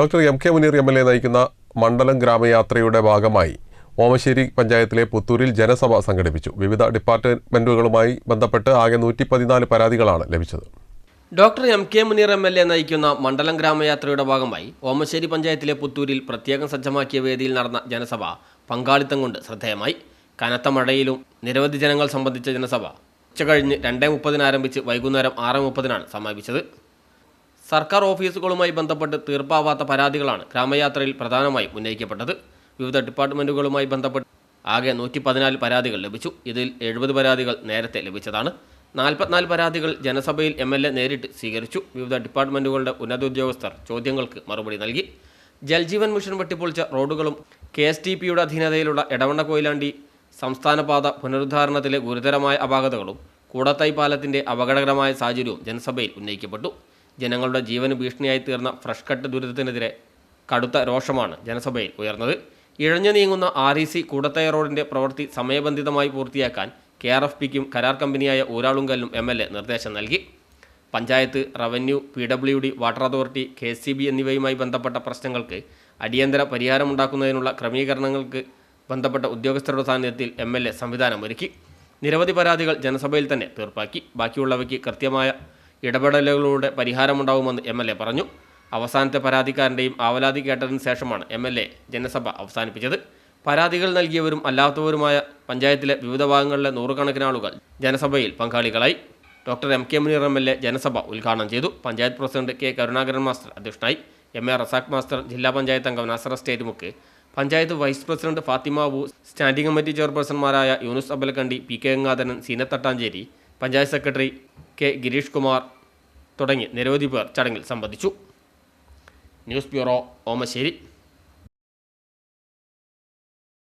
Doctor M K Muneer M L A നയിക്കുന്ന മണ്ഡലം ഗ്രാമയാത്രയുടെ ഭാഗമായി ഓമശ്ശേരി പഞ്ചായത്തിലെ പുത്തൂരിൽ ജനസഭ സംഘടിപ്പിച്ചു. വിവിധ ഡിപ്പാർട്ട്മെന്റുകളുമായി ബന്ധപ്പെട്ട് ആകെ നൂറ്റി പതിനാല് പരാതികളാണ് ലഭിച്ചത്. Doctor M K Muneer M L A നയിക്കുന്ന മണ്ഡലം ഗ്രാമയാത്രയുടെ ഭാഗമായി ഓമശ്ശേരി പഞ്ചായത്തിലെ പുത്തൂരിൽ പ്രത്യേകം സജ്ജമാക്കിയ വേദിയിൽ നടന്ന ജനസഭ പങ്കാളിത്തം കൊണ്ട് ശ്രദ്ധേയമായി. കനത്ത മഴയിലും നിരവധി ജനങ്ങൾ സംബന്ധിച്ച ജനസഭ ഉച്ചകഴിഞ്ഞ് രണ്ടേ മുപ്പതിന് ആരംഭിച്ച് വൈകുന്നേരം ആറ് മുപ്പതിനാണ് സമാപിച്ചത്. സർക്കാർ ഓഫീസുകളുമായി ബന്ധപ്പെട്ട് തീർപ്പാവാത്ത പരാതികളാണ് ഗ്രാമയാത്രയിൽ പ്രധാനമായും ഉന്നയിക്കപ്പെട്ടത്. വിവിധ ഡിപ്പാർട്ട്മെന്റുകളുമായി ബന്ധപ്പെട്ട് ആകെ നൂറ്റി പതിനാല് പരാതികൾ ലഭിച്ചു. ഇതിൽ എഴുപത് പരാതികൾ നേരത്തെ ലഭിച്ചതാണ്. നാൽപ്പത്തിനാല് പരാതികൾ ജനസഭയിൽ എം എൽ എ നേരിട്ട് സ്വീകരിച്ചു. വിവിധ ഡിപ്പാർട്ട്മെന്റുകളുടെ ഉന്നതോദ്യോഗസ്ഥർ ചോദ്യങ്ങൾക്ക് മറുപടി നൽകി. ജൽജീവൻ മിഷൻ വെട്ടിപ്പൊളിച്ച റോഡുകളും കെ എസ് ടി പിയുടെ അധീനതയിലുള്ള എടവണ്ണ കൊയിലാണ്ടി സംസ്ഥാനപാത പുനരുദ്ധാരണത്തിലെ ഗുരുതരമായ അപാകതകളും കൂടത്തായി പാലത്തിന്റെ അപകടകരമായ സാഹചര്യവും ജനസഭയിൽ ഉന്നയിക്കപ്പെട്ടു. ജനങ്ങളുടെ ജീവന് ഭീഷണിയായി തീർന്ന ഫ്രഷ് കട്ട് ദുരിതത്തിനെതിരെ കടുത്ത രോഷമാണ് ജനസഭയിൽ ഉയർന്നത്. ഇഴഞ്ഞു നീങ്ങുന്ന ആർ ഇ സി കൂടത്തായ റോഡിന്റെ പ്രവൃത്തി സമയബന്ധിതമായി പൂർത്തിയാക്കാൻ കെ ആർ എഫ് പിക്കും കരാർ കമ്പനിയായ ഊരാളുങ്കലിനും എം എൽ എ നിർദ്ദേശം നൽകി. Panchayat revenue P W D water authority K C B എന്നിവയുമായി ബന്ധപ്പെട്ട പ്രശ്നങ്ങൾക്ക് അടിയന്തര പരിഹാരമുണ്ടാക്കുന്നതിനുള്ള ക്രമീകരണങ്ങൾക്ക് ബന്ധപ്പെട്ട ഉദ്യോഗസ്ഥരുടെ സാന്നിധ്യത്തിൽ എം എൽ എ സംവിധാനമൊരുക്കി. നിരവധി പരാതികൾ ജനസഭയിൽ തന്നെ തീർപ്പാക്കി. ബാക്കിയുള്ളവയ്ക്ക് കൃത്യമായ ഇടപെടലുകളുടെ പരിഹാരമുണ്ടാവുമെന്ന് എം എൽ എ പറഞ്ഞു. അവസാനത്തെ പരാതിക്കാരന്റെയും ആവലാതി കേട്ടതിന് ശേഷമാണ് എം എൽ എ ജനസഭ അവസാനിപ്പിച്ചത്. പരാതികൾ നൽകിയവരും അല്ലാത്തവരുമായ പഞ്ചായത്തിലെ വിവിധ ഭാഗങ്ങളിലെ നൂറുകണക്കിന് ആളുകൾ ജനസഭയിൽ പങ്കാളികളായി. Doctor M K Muneer M L A ജനസഭ ഉദ്ഘാടനം ചെയ്തു. Panchayat president K Karunakaran master അധ്യക്ഷനായി. എം എ റസാഖ് മാസ്റ്റർ ജില്ലാ പഞ്ചായത്ത് അംഗം നാസർ സ്റ്റേറ്റ് മുക്ക് panchayat vice president Fathima Abu standing committee ചെയർപേഴ്സൺമാരായ Yunus Abalakkandi P K Gangadharan സീനത്തട്ടാഞ്ചേരി പഞ്ചായത്ത് സെക്രട്ടറി കെ ഗിരീഷ് കുമാർ തുടങ്ങി നിരവധി പേർ ചടങ്ങിൽ സംബന്ധിച്ചു. News bureau Omassery.